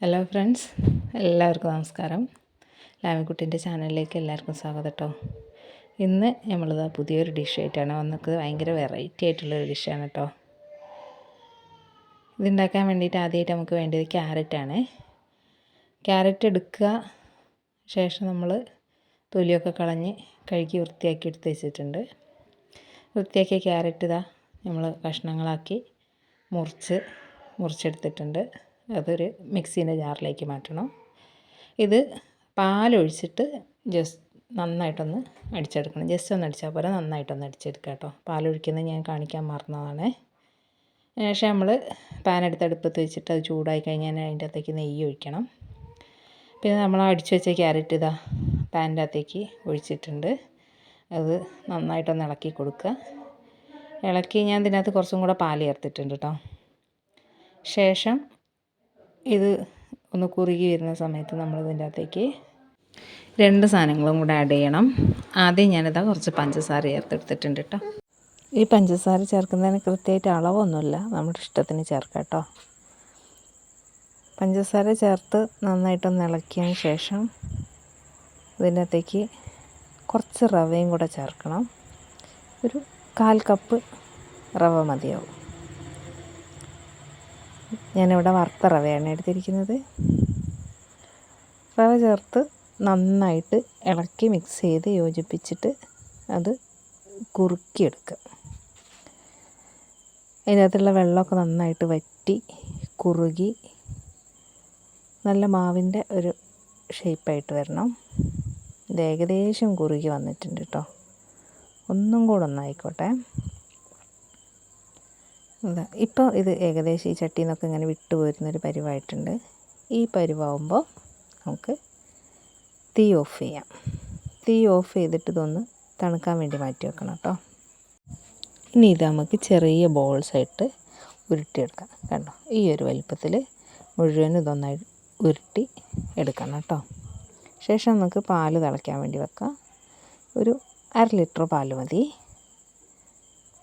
Hello friends എല്ലാവർക്കും നമസ്കാരം. ലാമിക്കുട്ടിന്റെ ചാനലിലേക്ക് എല്ലാവർക്കും സ്വാഗതം കേട്ടോ ഇന്ന് നമ്മളിത് പുതിയൊരു ഡിഷായിട്ടാണ് വന്നത്. ഭയങ്കര വെറൈറ്റി ആയിട്ടുള്ളൊരു ഡിഷാണ് കേട്ടോ ഇതുണ്ടാക്കാൻ വേണ്ടിയിട്ട് ആദ്യമായിട്ട് നമുക്ക് വേണ്ടത് ക്യാരറ്റാണ് ക്യാരറ്റ് എടുക്കുക. ശേഷം നമ്മൾ തൊലിയൊക്കെ കളഞ്ഞ് കഴുകി വൃത്തിയാക്കി എടുത്ത് വെച്ചിട്ടുണ്ട്. വൃത്തിയാക്കിയ ക്യാരറ്റ് ഇതാ നമ്മൾ കഷ്ണങ്ങളാക്കി മുറിച്ച് മുറിച്ചെടുത്തിട്ടുണ്ട്. അതൊരു മിക്സീന്റെ ജാറിലേക്ക് മാറ്റണം. ഇത് പാലൊഴിച്ചിട്ട് ജസ്റ്റ് നന്നായിട്ടൊന്ന് അടിച്ചെടുക്കണം. ജസ്റ്റ് ഒന്ന് അടിച്ചാൽ പോലെ നന്നായിട്ടൊന്ന് അടിച്ചെടുക്കുക കേട്ടോ. പാലൊഴിക്കുന്നത് ഞാൻ കാണിക്കാൻ മറന്നതാണ്. ശേഷം നമ്മൾ പാൻ എടുത്ത് അടുപ്പത്ത് വെച്ചിട്ട് അത് ചൂടായി കഴിഞ്ഞാൽ അതിന്റെ അകത്തേക്ക് നെയ്യ് ഒഴിക്കണം. പിന്നെ നമ്മൾ അടിച്ചു വെച്ച ക്യാരറ്റ് ഇതാ പാനിന്റെ അകത്തേക്ക് ഒഴിച്ചിട്ടുണ്ട്. അത് നന്നായിട്ടൊന്ന് ഇളക്കി കൊടുക്കുക. ഇളക്കി ഞാൻ ഇതിനകത്ത് കുറച്ചും കൂടെ പാൽ ചേർത്തിട്ടുണ്ട് കേട്ടോ. ശേഷം ഇത് ഒന്ന് കുറുകി വരുന്ന സമയത്ത് നമ്മൾ ഇതിന്റെ അകത്തേക്ക് രണ്ട് സാധനങ്ങളും കൂടെ ആഡ് ചെയ്യണം. ആദ്യം ഞാനിതാ കുറച്ച് പഞ്ചസാര ചേർത്തെടുത്തിട്ടുണ്ട് കേട്ടോ ഈ പഞ്ചസാര ചേർക്കുന്നതിന് കൃത്യമായിട്ട് അളവൊന്നുമില്ല. നമ്മുടെ ഇഷ്ടത്തിന് ചേർക്കാം കേട്ടോ പഞ്ചസാര ചേർത്ത് നന്നായിട്ടൊന്ന് ഇളക്കിയതിന് ശേഷം ഇതിന്റെ അകത്തേക്ക് കുറച്ച് റവയും കൂടെ ചേർക്കണം. ഒരു കാൽ കപ്പ് റവ മതിയാവും. ഞാനിവിടെ വറുത്ത റവയാണ് എടുത്തിരിക്കുന്നത്. റവ ചേർത്ത് നന്നായിട്ട് ഇളക്കി മിക്സ് ചെയ്ത് യോജിപ്പിച്ചിട്ട് അത് കുറുക്കിയെടുക്കുക അതിനകത്തുള്ള വെള്ളമൊക്കെ നന്നായിട്ട് വറ്റി കുറുകി നല്ല മാവിന്റെ ഒരു ഷേപ്പായിട്ട് വരണം. ഇത് ഏകദേശം കുറുകി വന്നിട്ടുണ്ട് കേട്ടോ ഒന്നും കൂടെ ഒന്നായിക്കോട്ടെ. ഇപ്പോൾ ഇത് ഏകദേശം ഈ ചട്ടിയിൽ നിന്നൊക്കെ ഇങ്ങനെ വിട്ടു പോരുന്നൊരു പരിവായിട്ടുണ്ട്. ഈ പരിവാകുമ്പോൾ നമുക്ക് തീ ഓഫ് ചെയ്യാം. തീ ഓഫ് ചെയ്തിട്ട് ഇതൊന്ന് തണുക്കാൻ വേണ്ടി മാറ്റി വെക്കണം കേട്ടോ. ഇനി ഇത് നമുക്ക് ചെറിയ ബോൾസായിട്ട് ഉരുട്ടിയെടുക്കാം. കണ്ടോ ഈ ഒരു വലിപ്പത്തിൽ മുഴുവൻ ഇതൊന്നായി ഉരുട്ടി എടുക്കണം കേട്ടോ. ശേഷം നമുക്ക് പാൽ തിളയ്ക്കാൻ വേണ്ടി വെക്കാം. ഒരു അര ലിറ്റർ പാൽ മതി.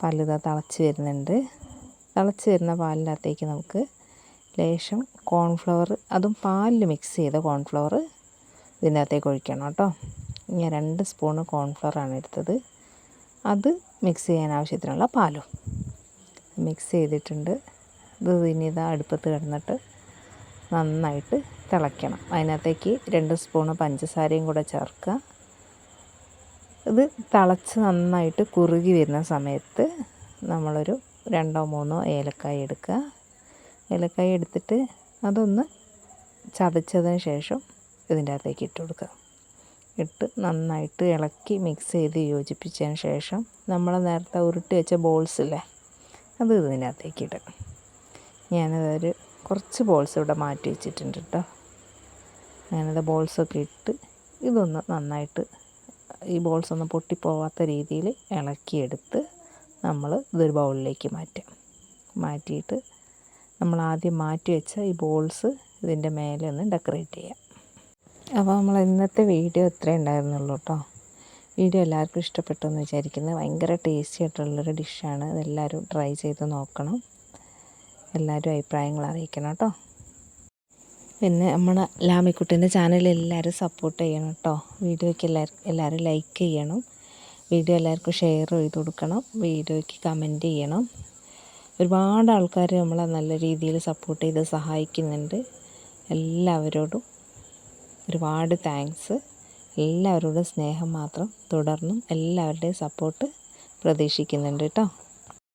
പാൽ ഇതാ തിളച്ച് വരുന്നുണ്ട്. തിളച്ച് വരുന്ന പാലിനകത്തേക്ക് നമുക്ക് ലേശം കോൺഫ്ലവർ അതും പാലിൽ മിക്സ് ചെയ്ത കോൺഫ്ലവർ ഇതിനകത്തേക്ക് ഒഴിക്കണം കേട്ടോ. ഞാൻ രണ്ട് സ്പൂണ് കോൺഫ്ലവറാണ് എടുത്തത്. അത് മിക്സ് ചെയ്യാൻ ആവശ്യത്തിനുള്ള പാലും. മിക്സ് ചെയ്തിട്ടുണ്ട്. ഇത് ഇനി അടുപ്പത്ത് കിടന്നിട്ട് നന്നായിട്ട് തിളയ്ക്കണം. അതിനകത്തേക്ക് രണ്ട് സ്പൂണ് പഞ്ചസാരയും കൂടെ ചേർക്കുക. ഇത് തിളച്ച് നന്നായിട്ട് കുറുകി വരുന്ന സമയത്ത് നമ്മളൊരു രണ്ടോ മൂന്നോ ഏലക്കായ എടുക്കുക. ഏലക്കായ എടുത്തിട്ട് അതൊന്ന് ചതച്ചതിന് ശേഷം ഇതിന്റെ അകത്തേക്ക് ഇട്ട് കൊടുക്കുക. ഇട്ട് നന്നായിട്ട് ഇളക്കി മിക്സ് ചെയ്ത് യോജിപ്പിച്ചതിന് ശേഷം നമ്മൾ നേരത്തെ ഉരുട്ടി വെച്ച ബോൾസ് ഇല്ലേ അത് ഇതിന്റെ അകത്തേക്ക് ഇടുക. ഞാനതൊരു കുറച്ച് ബോൾസ് ഇവിടെ മാറ്റി വെച്ചിട്ടുണ്ട് കേട്ടോ. ഞാനത് ബോൾസൊക്കെ ഇട്ട് ഇതൊന്ന് നന്നായിട്ട് ഈ ബോൾസ് ഒന്ന് പൊട്ടിപ്പോവാത്ത രീതിയിൽ ഇളക്കിയെടുത്ത് നമ്മൾ ഇതൊരു ബൗളിലേക്ക് മാറ്റാം. മാറ്റിയിട്ട് നമ്മൾ ആദ്യം മാറ്റി വെച്ച ഈ ബോൾസ് ഇതിന്റെ മേലെ ഒന്ന് ഡെക്കറേറ്റ് ചെയ്യാം. അപ്പോൾ നമ്മൾ ഇന്നത്തെ വീഡിയോ ഇത്രേ ഉണ്ടായിരുന്നുള്ളൂ കേട്ടോ. വീഡിയോ എല്ലാവർക്കും ഇഷ്ടപ്പെട്ടു എന്ന് വിചാരിക്കുന്നത് ഭയങ്കര ടേസ്റ്റി ആയിട്ടുള്ളൊരു ഡിഷാണ്. ഇതെല്ലാവരും ട്രൈ ചെയ്ത് നോക്കണം. എല്ലാവരും അഭിപ്രായങ്ങൾ അറിയിക്കണം കേട്ടോ. പിന്നെ നമ്മുടെ ലാമിക്കുട്ടീന്റെ ചാനൽ എല്ലാവരും സപ്പോർട്ട് ചെയ്യണം കേട്ടോ. വീഡിയോയ്ക്ക് എല്ലാവർക്കും എല്ലാവരും ലൈക്ക് ചെയ്യണം. വീഡിയോ എല്ലാവർക്കും ഷെയർ ചെയ്ത് കൊടുക്കണം. വീഡിയോയ്ക്ക് കമന്റ് ചെയ്യണം. ഒരുപാട് ആൾക്കാർ നമ്മളെ നല്ല രീതിയിൽ സപ്പോർട്ട് ചെയ്ത് സഹായിക്കുന്നുണ്ട്. എല്ലാവരോടും ഒരുപാട് താങ്ക്സ് എല്ലാവരോടും സ്നേഹം മാത്രം തുടർന്നും എല്ലാവരുടെയും സപ്പോർട്ട് പ്രതീക്ഷിക്കുന്നുണ്ട് കേട്ടോ